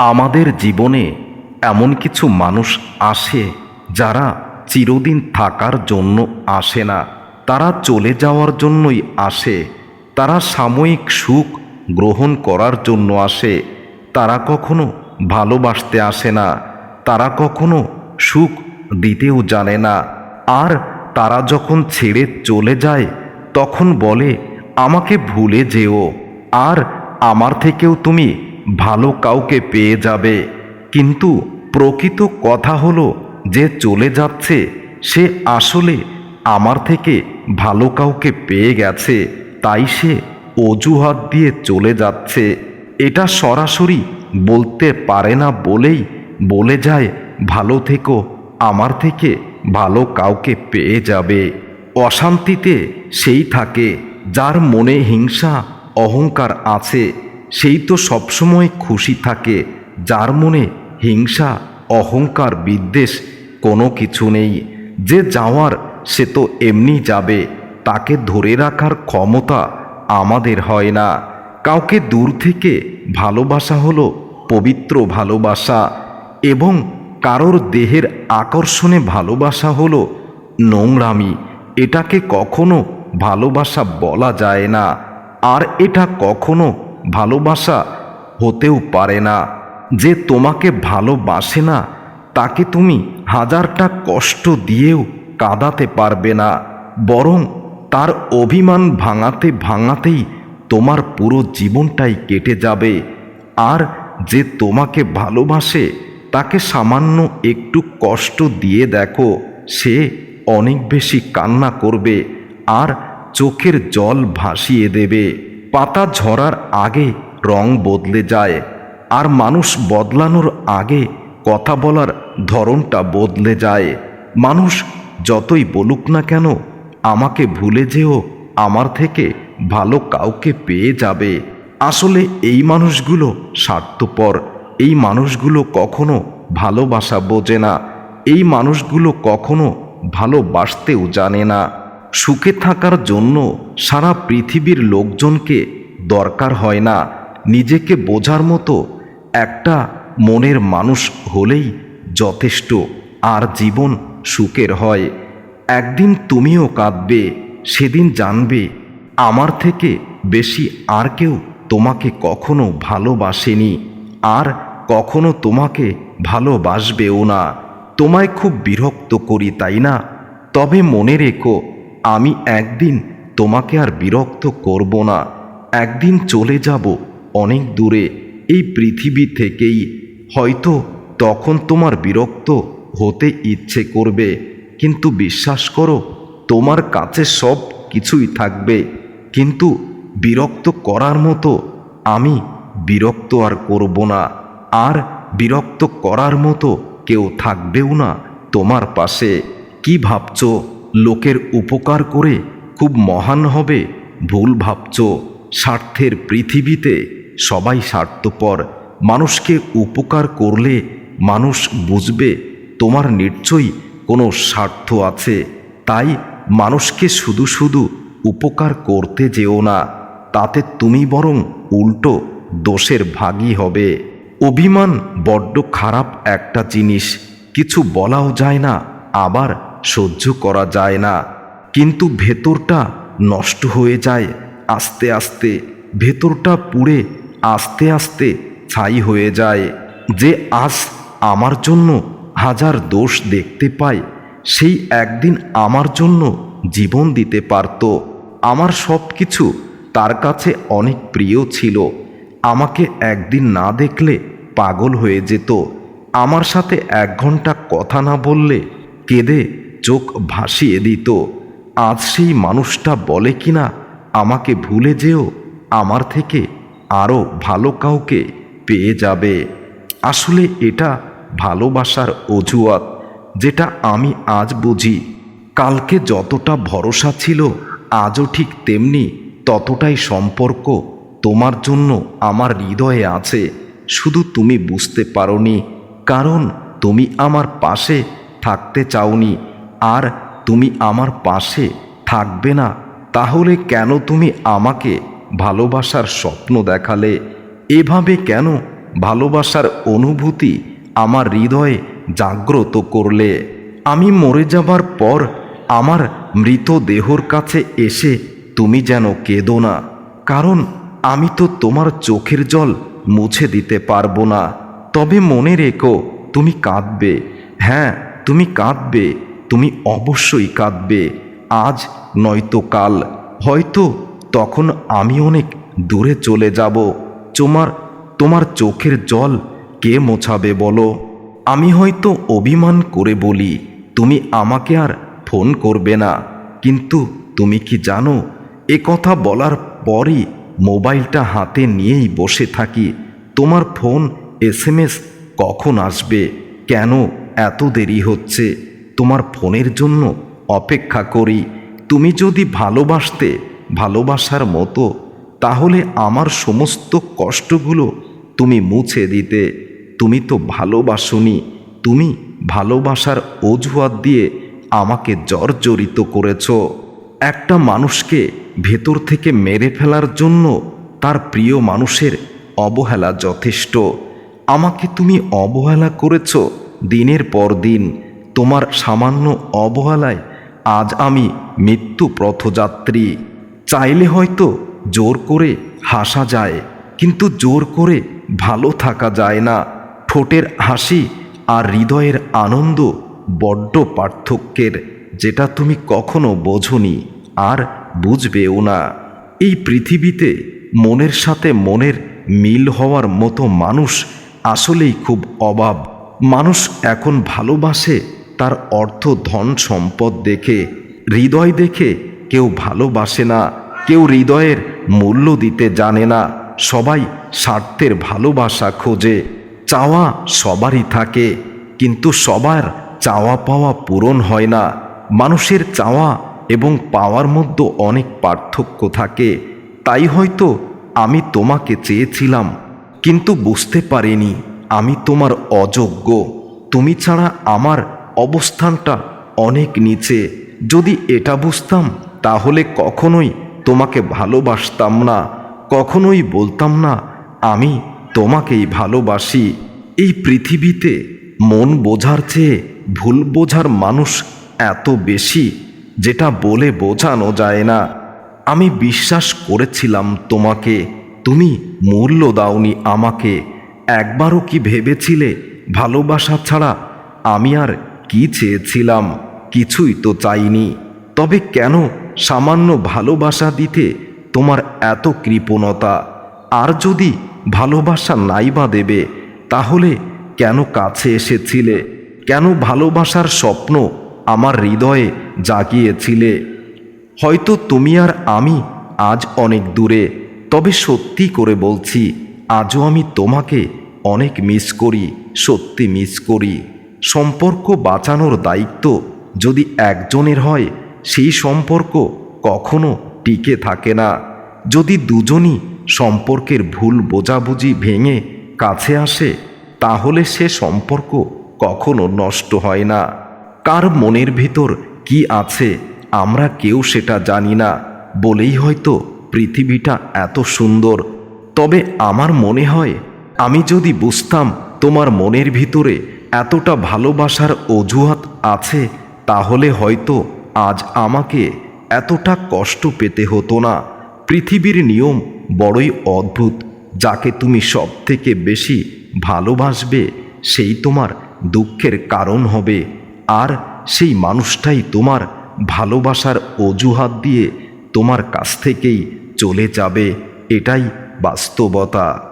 আমাদের জীবনে এমন কিছু মানুষ আসে যারা চিরদিন থাকার জন্য আসে না। তারা চলে যাওয়ার জন্যই আসে। তারা সাময়িক সুখ গ্রহণ করার জন্য আসে। তারা কখনো ভালোবাসতে আসে না। তারা কখনো সুখ দিতেও জানে না। আর তারা যখন ছেড়ে চলে যায়, তখন বলে, আমাকে ভুলে যেও। আর আমার থেকেও তুমি ভালো কাউকে পেয়ে যাবে। কিন্তু প্রকৃত কথা হলো, যে চলে যাচ্ছে, সে আসলে আমার থেকে ভালো কাউকে পেয়ে গেছে, তাই সে অজুহাত দিয়ে চলে যাচ্ছে। এটা সরাসরি বলতে পারে না বলেই বলে যায়, ভালো থেকো, আমার থেকে ভালো কাউকে পেয়ে যাবে। অশান্তিতে সেই থাকে, যার মনে হিংসা, অহংকার আছে। সেই তো সবসময় খুশি থাকে, যার মনে হিংসা, অহংকার, বিদ্বেষ কোনো কিছু নেই। যে যাওয়ার, সে তো এমনি যাবে। তাকে ধরে রাখার ক্ষমতা আমাদের হয় না। কাউকে দূর থেকে ভালোবাসা হলো পবিত্র ভালোবাসা এবং কারোর দেহের আকর্ষণে ভালোবাসা হলো নোংরামি। এটাকে কখনো ভালোবাসা বলা যায় না। আর এটা কখনো ভালোবাসা হতেও পারে না। যে তোমাকে ভালোবাসে না, তাকে তুমি হাজারটা কষ্ট দিয়েও কাঁদাতে পারবে না। বরং তার অভিমান ভাঙাতে ভাঙাতেই তোমার পুরো জীবনটাই কেটে যাবে। আর যে তোমাকে ভালোবাসে, তাকে সামান্য একটু কষ্ট দিয়ে দেখো, সে অনেক বেশি কান্না করবে আর চোখের জল ভাসিয়ে দেবে। পাতা ঝরার আগে রং বদলে যায় আর মানুষ বদলানোর আগে কথা বলার ধরনটা বদলে যায়। মানুষ যতই বলুক না কেন, আমাকে ভুলে যেও, আমার থেকে ভালো কাউকে পেয়ে যাবে। আসলে এই মানুষগুলো স্বার্থপর, এই মানুষগুলো কখনো ভালোবাসা বোঝে না, এই মানুষগুলো কখনো ভালোবাসতেও জানে না। সুখে থাকার জন্য সারা পৃথিবীর লোকজনকে দরকার হয় না। নিজেকে বোঝার মতো একটা মনের মানুষ হলেই যথেষ্ট, আর জীবন সুখের হয়। একদিন তুমিও কাঁদবে, সেদিন জানবে, আমার থেকে বেশি আর কেউ তোমাকে কখনো ভালোবাসেনি, আর কখনো তোমাকে ভালোবাসবেও না। তোমায় খুব বিরক্ত করি, তাই না? তবে মনে রেখো আমি একদিন তোমাকে আর বিরক্ত করব না। একদিন চলে যাব অনেক দূরে। এই পৃথিবী থেকেই হয়তো তখন তোমার বিরক্ত হতে ইচ্ছে করবে। কিন্তু বিশ্বাস করো, তোমার কাছে সব কিছুই থাকবে। কিন্তু বিরক্ত করার মতো আমি বিরক্ত আর করব না। আর বিরক্ত করার মতো কেউ থাকবেও না তোমার পাশে। কি ভাবছ? লোকের উপকার করে খুব মহান হবে। ভুল ভাবছ, স্বার্থের পৃথিবীতে সবাই স্বার্থপর। মানুষকে উপকার করলে মানুষ বুঝবে, তোমার নিশ্চয়ই কোনো স্বার্থ আছে। তাই মানুষকে শুধু শুধু উপকার করতে যেও না, তাতে তুমি বরং উল্টো দোষের ভাগী হবে। অভিমান বড্ড খারাপ একটা জিনিস, কিছু বলাও যায় না, আবার সহ্য করা যায় না। কিন্তু ভেতরটা নষ্ট হয়ে যায় আস্তে আস্তে। ভেতরটা পুড়ে আস্তে আস্তে ছাই হয়ে যায়। যে আজ আমার জন্য হাজার দোষ দেখতে পায়, সেই একদিন আমার জন্য জীবন দিতে পারত। আমার সব কিছু তার কাছে অনেক প্রিয় ছিল। আমাকে একদিন না দেখলে পাগল হয়ে যেত। আমার সাথে এক ঘণ্টা কথা না বললে কেঁদে চোখ ভাসিয়ে দিত আজ সেই মানুষটা বলে কিনা আমাকে ভুলে যেও, আমার থেকে আরও ভালো কাউকে পেয়ে যাবে। আসলে এটা ভালোবাসার অজুহাত, যেটা আমি আজ বুঝি। কালকে যতটা ভরসা ছিল আজও ঠিক তেমনি ততটাই সম্পর্ক তোমার জন্য আমার হৃদয়ে আছে। শুধু তুমি বুঝতে পারোনি, কারণ তুমি আমার পাশে থাকতে চাওনি। আর তুমি আমার পাশে থাকবে না, তাহলে কেন তুমি আমাকে ভালোবাসার স্বপ্ন দেখালে? এভাবে কেন ভালোবাসার অনুভূতি আমার হৃদয়ে জাগ্রত করলে? আমি মরে যাবার পর আমার মৃত দেহর কাছে এসে তুমি যেন কেঁদো না, কারণ আমি তো তোমার চোখের জল মুছে দিতে পারব না। তবে মনে রেখো, তুমি কাঁদবে। হ্যাঁ তুমি কাঁদবে। তুমি অবশ্যই কাঁদবে। আজ নয়তো কাল। হয়তো তখন আমি অনেক দূরে চলে যাব। তোমার তোমার চোখের জল কে মোছাবে বলো? আমি হয়তো অভিমান করে বলি, তুমি আমাকে আর ফোন করবে না। কিন্তু তুমি কি জানো, এ কথা বলার পরই মোবাইলটা হাতে নিয়েই বসে থাকি। তোমার ফোন, এস কখন আসবে? কেন এত দেরি হচ্ছে? তোমার ফোনের জন্য অপেক্ষা করি। তুমি যদি ভালোবাসতে, ভালোবাসার মতো, তাহলে আমার সমস্ত কষ্টগুলো তুমি মুছে দিতে। তুমি তো ভালোবাসনি, তুমি ভালোবাসার অজুহাত দিয়ে আমাকে জর্জরিত করেছ। একটা মানুষকে ভেতর থেকে মেরে ফেলার জন্য তার প্রিয় মানুষের অবহেলা যথেষ্ট। আমাকে তুমি অবহেলা করেছ দিনের পর দিন। তোমার সামান্য অবহেলায় আজ আমি মৃত্যু পথযাত্রী। চাইলে হয়তো জোর করে হাসা যায়, কিন্তু জোর করে ভালো থাকা যায় না। ঠোঁটের হাসি আর হৃদয়ের আনন্দ বড্ড পার্থক্যের, যেটা তুমি কখনো বোঝনি আর বুঝবেও না। এই পৃথিবীতে মনের সাথে মনের মিল হওয়ার মতো মানুষ আসলেই খুব অভাব মানুষ এখন ভালোবাসে তার অর্থ ধন সম্পদ দেখে, হৃদয় দেখে কেউ ভালোবাসে না, কেউ হৃদয়ের মূল্য দিতে জানে না, সবাই স্বার্থের ভালোবাসা খোঁজে, চাওয়া সবারই থাকে, কিন্তু সবার চাওয়া পাওয়া পূরণ হয় না, মানুষের চাওয়া এবং পাওয়ার মধ্যে অনেক পার্থক্য থাকে, তাই হয়তো আমি তোমাকে চেয়েছিলাম, কিন্তু বুঝতে পারিনি, আমি তোমার অযোগ্য, তুমি ছাড়া আমার অবস্থানটা অনেক নিচে। যদি এটা বুঝতাম, তাহলে কখনোই তোমাকে ভালোবাসতাম না। কখনোই বলতাম না, আমি তোমাকেই ভালোবাসি। এই পৃথিবীতে মন বোঝার চেয়ে ভুল বোঝার মানুষ এত বেশি, যেটা বলে বোঝানো যায় না। আমি বিশ্বাস করেছিলাম তোমাকে। তুমি মূল্য দাওনি আমাকে। একবারও কি ভেবেছিলে ভালোবাসা ছাড়া আমি আর কি চেয়েছিলাম কিছুই তো চাইনি। তবে কেন সামান্য ভালোবাসা দিতে তোমার এত কৃপণতা? আর যদি ভালোবাসা নাই বা দেবে, তাহলে কেন কাছে এসেছিলে? কেন ভালোবাসার স্বপ্ন আমার হৃদয়ে জাগিয়েছিলে? হয়তো তুমি আর আমি আজ অনেক দূরে, তবে সত্যি করে বলছি, আজও আমি তোমাকে অনেক মিস করি, সত্যি মিস করি। সম্পর্ক বাঁচানোর দায়িত্ব যদি একজনের হয়, সেই সম্পর্ক কখনো টিকে থাকে না। যদি দুজনই সম্পর্কের ভুল বোঝাবুঝি ভেঙে কাছে আসে, তাহলে সে সম্পর্ক কখনো নষ্ট হয় না। কার মনের ভিতর কি আছে, আমরা কেউ সেটা জানি না বলেই হয়তো পৃথিবীটা এত সুন্দর। তবে আমার মনে হয়, আমি যদি বুঝতাম তোমার মনের ভিতরে এতটা ভালোবাসার অজুহাত আছে, তাহলে হয়তো আজ আমাকে এতটা কষ্ট পেতে হতো না। পৃথিবীর নিয়ম বড়ই অদ্ভুত, যাকে তুমি সব থেকে বেশি ভালোবাসবে সেই তোমার দুঃখের কারণ হবে। আর সেই মানুষটাই তোমার ভালোবাসার অজুহাত দিয়ে তোমার কাছ থেকেই চলে যাবে, এটাই বাস্তবতা।